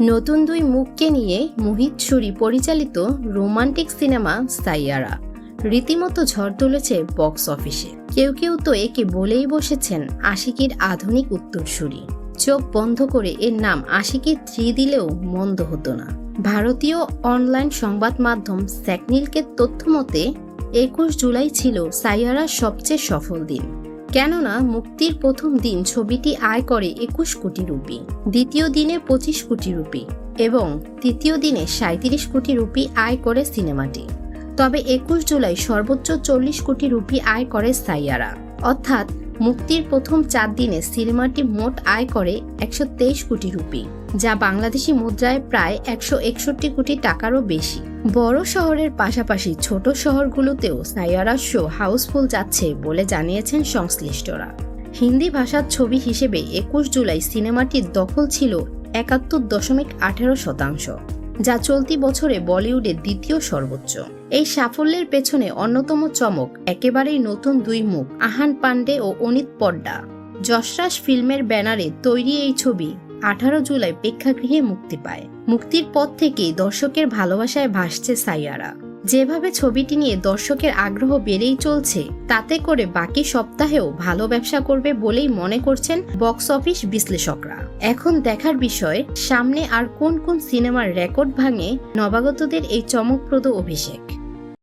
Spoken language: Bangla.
নতুন দুই মুখকে নিয়ে মোহিত সুরি পরিচালিত রোমান্টিক সিনেমা সাইয়ারা। রীতিমতো ঝড় তুলেছে বক্স অফিসে। কেউ কেউ তো একে বলেই বসেছেন আশিকির আধুনিক উত্তরসূরি। চোখ বন্ধ করে এর নাম আশিকি থ্রি দিলেও মন্দ হতো না। ভারতীয় অনলাইন সংবাদ মাধ্যম স্যাকনিলকে তথ্য মতে একুশ জুলাই ছিল সাইয়ারার সবচেয়ে সফল দিন। কেননা মুক্তির প্রথম দিন ছবিটি আয় করে একুশ কোটি রুপি, দ্বিতীয় দিনে পঁচিশ কোটি রুপি এবং তৃতীয় দিনে সাঁত্রিশ কোটি রুপি আয় করে সিনেমাটি। তবে একুশ জুলাই সর্বোচ্চ চল্লিশ কোটি রুপি আয় করে সাইয়ারা। অর্থাৎ মুক্তির প্রথম চার দিনে সিনেমাটি মোট আয় করে একশো তেইশ কোটি রুপি, যা বাংলাদেশি মুদ্রায় প্রায় একশো একষট্টি কোটি টাকারও বেশি। বড় শহরের পাশাপাশি ছোট শহরগুলোতেও সাইয়ারা শো হাউসফুল যাচ্ছে বলে জানিয়েছেন সংশ্লিষ্টরা। হিন্দি ভাষার ছবি হিসেবে একুশ জুলাই সিনেমাটির দখল ছিল একাত্তর দশমিক আঠেরো শতাংশ। যা চলতি বছরে বলিউডে দ্বিতীয় সর্বোচ্চ। এই সাফল্যের পেছনে অন্যতম চমক একেবারেই নতুন দুই মুখ, আহান পান্ডে ও অনিত পড্ডা। যশরাজ ফিল্মের ব্যানারে তৈরি এই ছবি আঠারো জুলাই প্রেক্ষাগৃহে মুক্তি পায়। মুক্তির পর থেকেই দর্শকের ভালোবাসায় ভাসছে সাইয়ারা। যেভাবে ছবিটি নিয়ে দর্শকের আগ্রহ বেড়েই চলছে, তাতে করে বাকি সপ্তাহেও ভালো ব্যবসা করবে বলেই মনে করছেন বক্স অফিস বিশ্লেষকরা। এখন দেখার বিষয়, সামনে আর কোন কোন সিনেমার রেকর্ড ভাঙে নবাগতদের এই চমকপ্রদ অভিষেক?